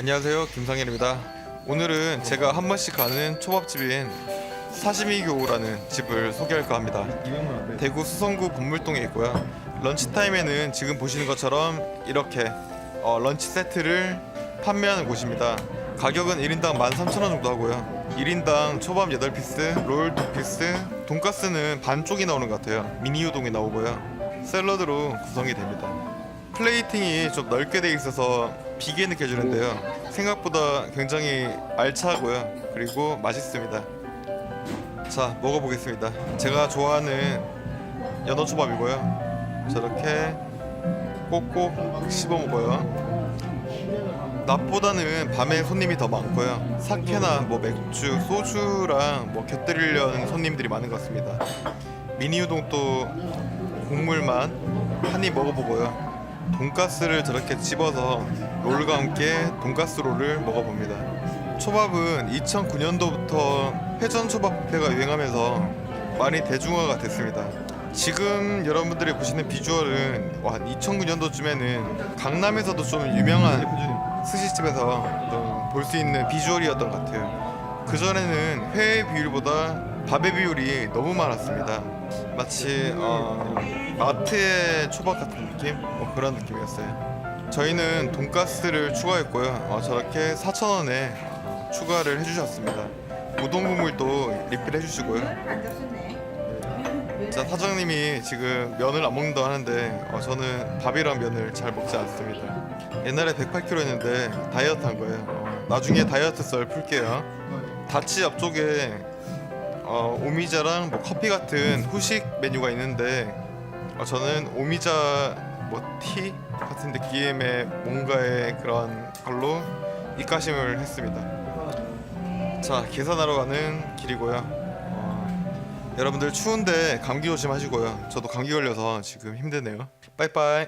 안녕하세요. 김상일입니다. 오늘은 제가 한 번씩 가는 초밥집인 사시미교라는 집을 소개할까 합니다. 대구 수성구 본물동에 있고요. 런치타임에는 지금 보시는 것처럼 이렇게 어, 런치 세트를 판매하는 곳입니다. 가격은 1인당 13,000원 정도 하고요. 1인당 초밥 8피스, 롤 2피스, 돈가스는 반 쪽이 나오는 것 같아요. 미니 우동이 나오고요. 샐러드로 구성이 됩니다. 플레이팅이 좀 넓게 돼 있어서 비게 느껴지는데요. 생각보다 굉장히 알차고요. 그리고 맛있습니다. 자, 먹어보겠습니다. 제가 좋아하는 연어 초밥이고요. 저렇게 꼭꼭 씹어 먹어요. 낮보다는 밤에 손님이 더 많고요. 사케나 뭐 맥주, 소주랑 뭐 곁들이려는 손님들이 많은 것 같습니다. 미니 우동도 국물만 한 입 먹어보고요. 돈가스를 저렇게 집어서 롤과 함께 돈가스 롤을 먹어봅니다. 초밥은 2009년도부터 회전 초밥 뷔페가 유행하면서 많이 대중화가 됐습니다. 지금 여러분들이 보시는 비주얼은 와 2009년도쯤에는 강남에서도 좀 유명한 스시집에서 볼 수 있는 비주얼이었던 것 같아요. 그 전에는 회 비율보다 밥의 비율이 너무 많았습니다. 마치 어, 마트의 초밥 같은 느낌? 뭐 그런 느낌이었어요. 저희는 돈가스를 추가했고요. 어, 저렇게 4,000원에 추가를 해주셨습니다. 우동 국물도 리필 해 주시고요. 자 사장님이 지금 면을 안 먹는다고 하는데 어, 저는 밥이랑 면을 잘 먹지 않습니다. 옛날에 108kg였는데 다이어트 한 거예요. 어, 나중에 다이어트 썰 풀게요. 다치 앞쪽에 어, 오미자랑 뭐 커피 같은 후식 메뉴가 있는데 어, 저는 오미자 뭐 티 같은 느낌의 뭔가의 그런 걸로 입가심을 했습니다. 자 계산하러 가는 길이고요. 어, 여러분들 추운데 감기 조심하시고요. 저도 감기 걸려서 지금 힘드네요. 빠이빠이.